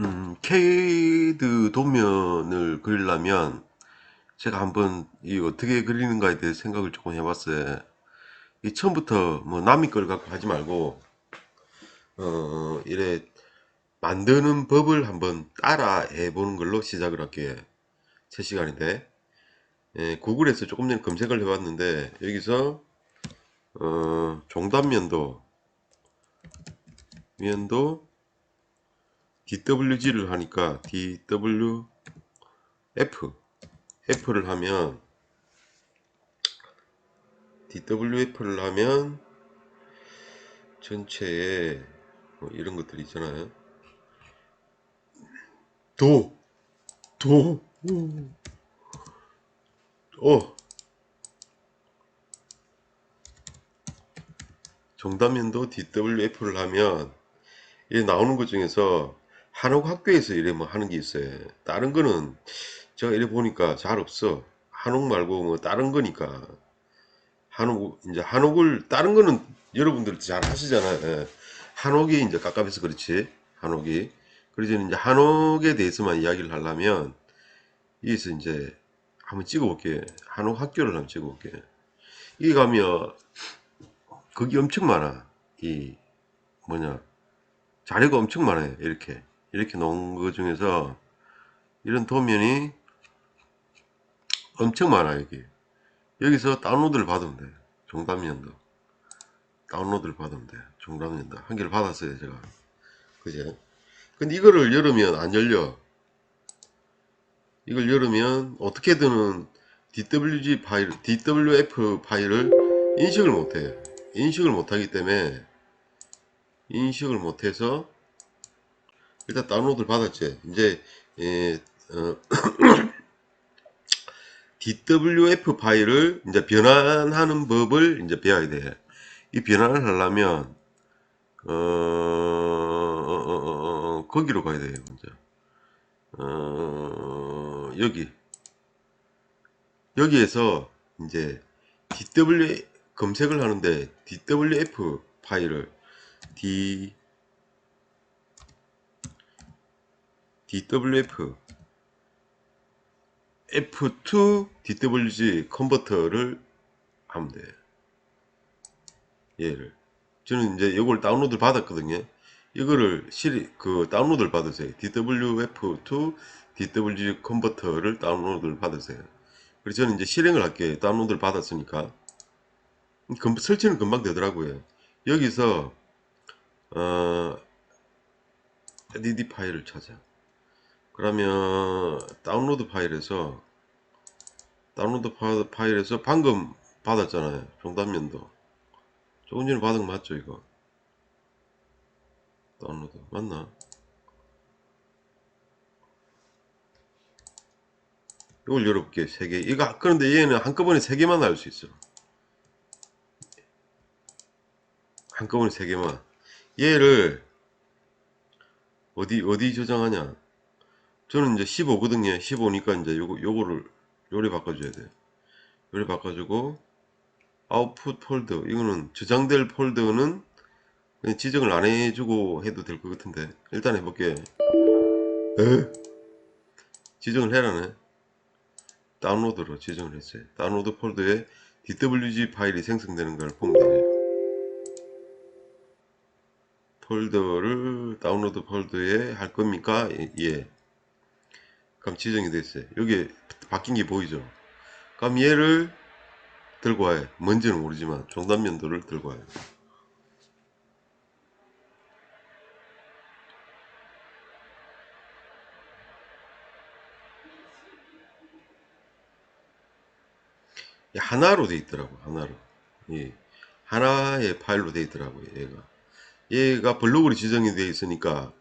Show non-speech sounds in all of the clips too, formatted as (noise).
음, 캐드 도면을 그리려면 제가 한번 이 어떻게 그리는가에 대해 생각을 조금 해봤어요. 이 처음부터 뭐 남의 걸 갖고 하지 말고 어 이래 만드는 법을 한번 따라 해보는 걸로 시작을 할게요. 제 시간인데 예, 구글에서 조금 전에 검색을 해봤는데 여기서 어, 종단면도 면도 DWG를 하니까 DWF F를 하면 DWF를 하면 전체에 뭐 이런 것들이 있잖아요. 도, 도, 어, 정답면도 DWF를 하면 이 나오는 것 중에서 한옥 학교에서 이래 뭐 하는 게 있어요. 다른 거는 제가 이래 보니까 잘 없어. 한옥 말고 뭐 다른 거니까. 한옥, 이제 한옥을, 다른 거는 여러분들도 잘 하시잖아요. 예. 한옥이 이제 깝깝해서 그렇지. 한옥이. 그래서 이제 한옥에 대해서만 이야기를 하려면, 여기서 이제 한번 찍어볼게. 한옥 학교를 한번 찍어볼게. 여기 가면, 거기 엄청 많아. 이, 뭐냐. 자료가 엄청 많아요. 이렇게. 이렇게 놓은 거 중에서, 이런 도면이 엄청 많아, 여기. 여기서 다운로드를 받으면 돼. 종담연도. 다운로드를 받으면 돼. 종담연도. 한 개를 받았어요, 제가. 그제? 근데 이거를 열으면 안 열려. 이걸 열으면 어떻게든 DWG 파일, DWF 파일을 인식을 못해. 인식을 못하기 때문에 인식을 못해서 일단 다운로드를 받았지. 이제 예, 어, (coughs) DWF 파일을 이제 변환하는 법을 이제 배워야 돼. 이 변환을 하려면 어, 어, 어, 어, 어, 거기로 가야 돼요. 먼저. 어, 여기 여기에서 이제 DW 검색을 하는데 DWF 파일을 D DWF F2 DWG 컨버터를 하면 돼. 얘를. 저는 이제 이걸 다운로드 받았거든요. 이거를 실이 그 다운로드를 받으세요. DWF2 DWG 컨버터를 다운로드를 받으세요. 그래서 저는 이제 실행을 할게요. 다운로드를 받았으니까. 금, 설치는 금방 되더라고요. 여기서 어, DD 파일을 찾아. 그러면 다운로드 파일에서 다운로드 파- 파일에서 방금 받았잖아요. 종단면도. 조금 전에 받은 거 맞죠 이거? 다운로드. 맞나? 이걸 열어볼게 세개. 이거 그런데 얘는 한꺼번에 세 개만 할수 있어. 한꺼번에 세 개만. 얘를 어디 어디 저장하냐 저는 이제 15거든요. 15니까 이제 요거, 요거를, 요래 바꿔줘야 돼. 요래 바꿔주고, 아웃풋 폴더. 이거는 저장될 폴더는 지정을 안 해주고 해도 될 것 같은데. 일단 해볼게. 에? 지정을 해라네. 다운로드로 지정을 했어요. 다운로드 폴더에 DWG 파일이 생성되는 걸 보면 되죠. 폴더를 다운로드 폴더에 할 겁니까? 예. 그럼 지정이 됐어요. 여기 바뀐 게 보이죠? 그럼 얘를 들고 와요. 뭔지는 모르지만 종단면도를 들고 와요. 이 하나로 돼 있더라고 하나로 예. 하나의 파일로 돼 있더라고요 얘가 얘가 블록으로 지정이 돼 있으니까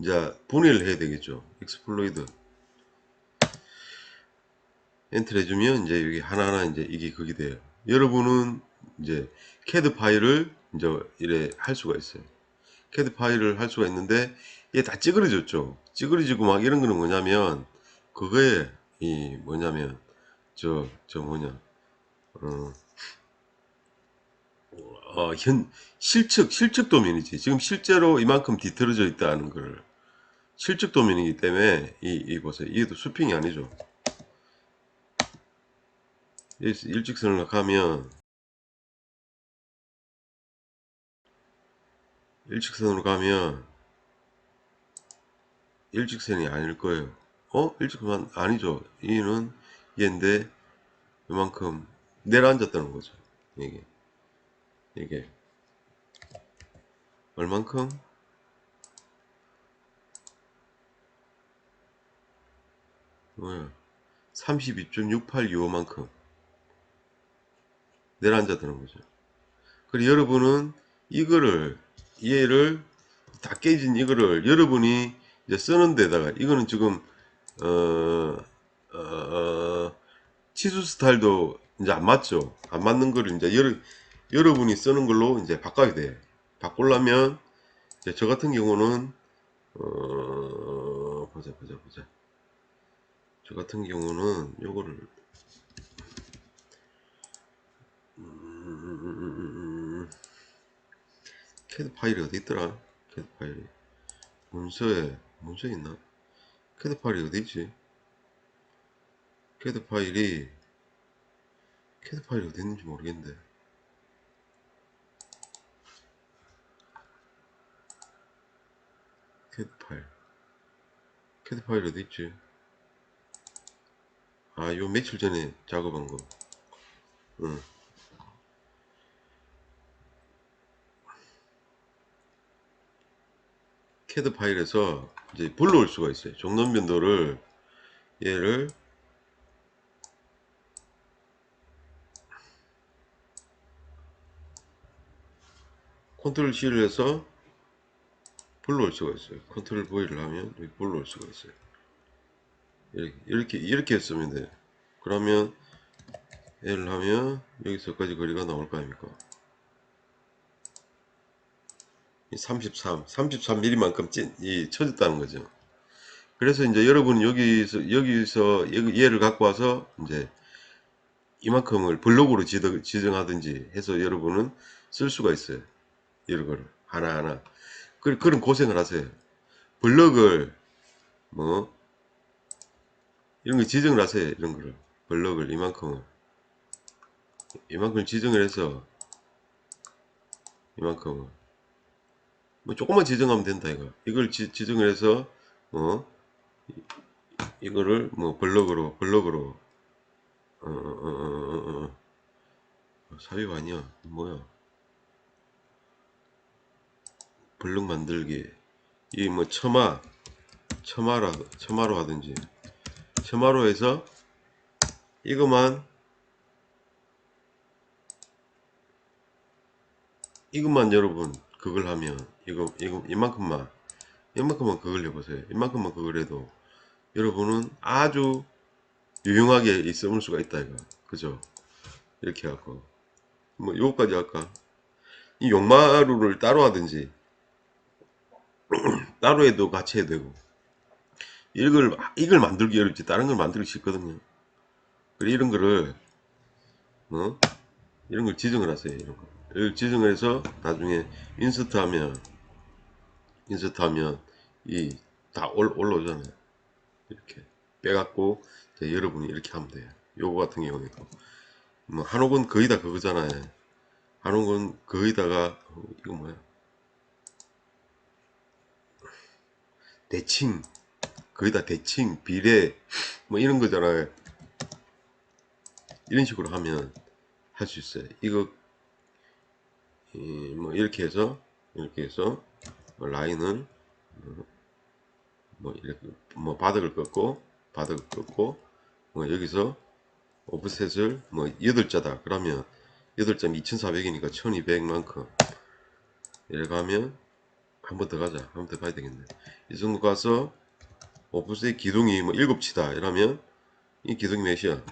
이제 분해를 해야 되겠죠 익스플로이드 엔터 해주면 이제 여기 하나하나 이제 이게 그게 돼요. 여러분은 이제 캐드 파일을 이제 이래 할 수가 있어요. 캐드 파일을 할 수가 있는데 얘다 찌그러졌죠. 찌그러지고 막 이런 거는 뭐냐면 그거에 이 뭐냐면 저저 뭐냐 어, 어, 현 실측 실측 도면이지. 지금 실제로 이만큼 뒤틀어져 있다는 걸 실측 도면이기 때문에 이, 이 보세요. 이게 도 수평이 아니죠. 일직선을 가면 일직선으로 가면 일직선이 아닐 거예요. 어? 일직선 아니죠. 이는 얘인데 이만큼 내려앉았다는 거죠. 이게 이게 얼만큼? 뭐야 32.6825만큼 내려앉았다는 거죠. 그리고 여러분은 이거를 얘를 다 깨진 이거를 여러분이 이제 쓰는 데다가 이거는 지금 어, 어, 어, 치수 스타일도 이제 안 맞죠. 안 맞는 거를 이제 여러, 여러분이 쓰는 걸로 이제 바꿔야 돼. 바꾸려면 이제 저 같은 경우는 어, 보자 보자 보자. 저 같은 경우는 요거를 캐드 파일이 어디 있더라? 캐드 파일이 문서에 문서 에 있나? 캐드 파일이 어디 있지? 캐드 파일이 캐드 파일이 어디 있는지 모르겠는데 캐드 파일 캐드 파일 어디 있지? 아, 요 며칠 전에 작업한 거. 응. 캐드 파일에서 이제 불러올 수가 있어요. 종론 변도를 얘를 컨트롤 C를 해서 불러올 수가 있어요. 컨트롤 V를 하면 여기 불러올 수가 있어요. 이렇게 이렇게, 이렇게 했으면 돼. 그러면 L을 하면 여기서까지 거리가 나올 거 아닙니까? 33, 33mm만큼 찐, 이 쳐졌다는 거죠. 그래서 이제 여러분 여기서 여기서 얘를 갖고 와서 이제 이만큼을 블록으로 지정, 지정하든지 해서 여러분은 쓸 수가 있어요. 이런 거를 하나하나. 그, 그런 고생을 하세요. 블럭을 뭐 이런 거 지정을 하세요. 이런 거를 블럭을 이만큼을 이만큼 지정을 해서 이만큼을 뭐 조금만 지정하면 된다 이거 이걸 지, 정을 해서 어 이, 거를 뭐 블럭으로 블럭으로 어, 어, 어, 어, 어. 삽입 아니야. 뭐야. 블럭 만들기. 이 뭐 처마 처마라 처마로 하든지. 처마로 해서 이것만 이것만 여러분 그걸 하면 이거 이거 이만큼만 이만큼만 그걸 해보세요. 이만큼만 그걸 해도 여러분은 아주 유용하게 있을 수가 있다 이거. 그죠? 이렇게 하고. 뭐 요거까지 할까? 이 용마루를 따로 하든지 (clears throat) 따로 해도 같이 해도 되고. 이걸 이걸 만들기 어렵지. 다른 걸 만들기 쉽거든요. 그래 이런 거를 어? 이런 걸 지정을 하세요 이런 거 지정을 해서 나중에 인서트 하면 인서트 하면 이 다 올라오잖아요. 이렇게 빼갖고 여러분이 이렇게 하면 돼요. 요거 같은 경우는 뭐 한옥은 거의 다 그거잖아요. 한옥은 거의 다가 어, 이거 뭐야? 대칭. 거의 다 대칭 비례 뭐 이런 거잖아요. 이런 식으로 하면 할 수 있어요. 이거 뭐 이렇게 해서 이렇게 해서 라인을 뭐 이렇게 뭐 바닥을 꺾고 바닥을 꺾고 뭐 여기서 오프셋을 뭐 8자다 그러면 8점 2400이니까 1200만큼. 이렇게 하면 한 번 더 가자. 한 번 더 가야 되겠네. 이 정도 가서 오프셋 기둥이 뭐 7치다 이러면 이 기둥이 몇이야?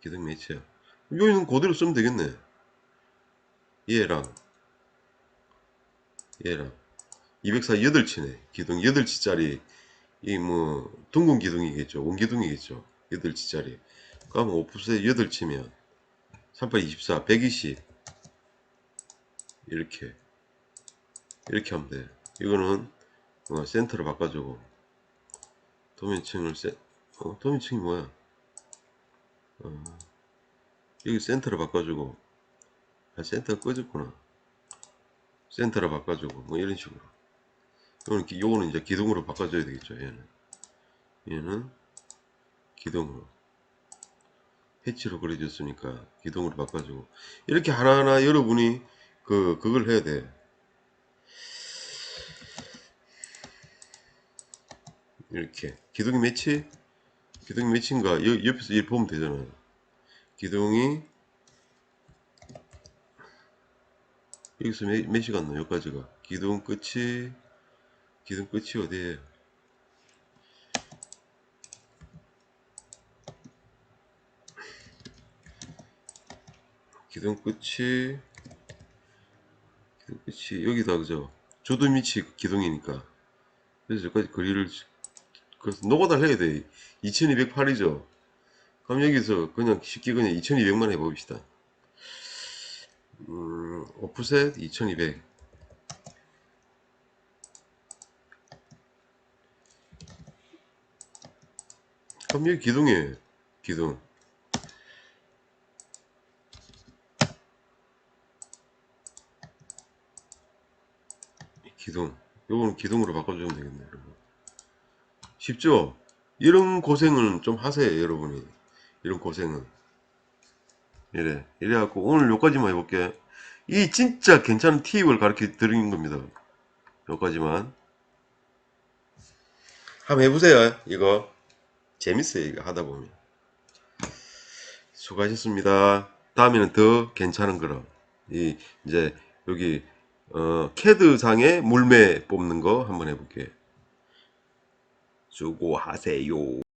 기둥 몇이야? 여기는 그대로 쓰면 되겠네 얘랑 얘랑 204 8치네. 기둥 8치짜리. 이 뭐 둥근 기둥이겠죠. 원기둥이겠죠. 8치짜리. 그러면 오프셋 8치면 38 24 120 이렇게. 이렇게 하면 돼. 이거는 어, 센터를 바꿔주고. 도면층을 세, 어, 도면층이 뭐야? 어, 여기 센터를 바꿔주고 아, 센터가 꺼졌구나. 센터를 바꿔주고 뭐 이런 식으로. 요거는, 기- 요거는 이제 기둥으로 바꿔줘야 되겠죠. 얘는 얘는 기둥으로 패치로 그려줬으니까 기둥으로 바꿔주고 이렇게 하나하나 여러분이 그 그걸 해야 돼. 이렇게 기둥이 매치 기둥이 매치인가 여, 옆에서 이렇게 보면 되잖아요 기둥이 여기서 몇, 몇 시간 나 여기까지가? 기둥 끝이 기둥 끝이 어디에 기둥 끝이 기둥 끝이 여기다 그죠? 조도 밑이 기둥이니까. 그래서 여기까지 거리를 그래서 해야 돼. 2208이죠. 그럼 여기서 그냥 쉽게 그냥 2200만 해봅시다 음, 오프셋 2200 그럼 여기 기둥이에요 기둥. 기둥. 요거는 기둥으로 바꿔주면 되겠네 여러분. 쉽죠? 이런 고생은 좀 하세요 여러분이. 이런 고생은 이래. 이래갖고 오늘 요까지만 해볼게. 이 진짜 괜찮은 팁을 가르쳐 드리는 겁니다. 요까지만. 한번 해보세요. 이거. 재밌어요 이거 하다 보면. 수고하셨습니다. 다음에는 더 괜찮은 거로 이 이제 여기 어, 캐드 상에 물매 뽑는 거 한번 해볼게요 수고하세요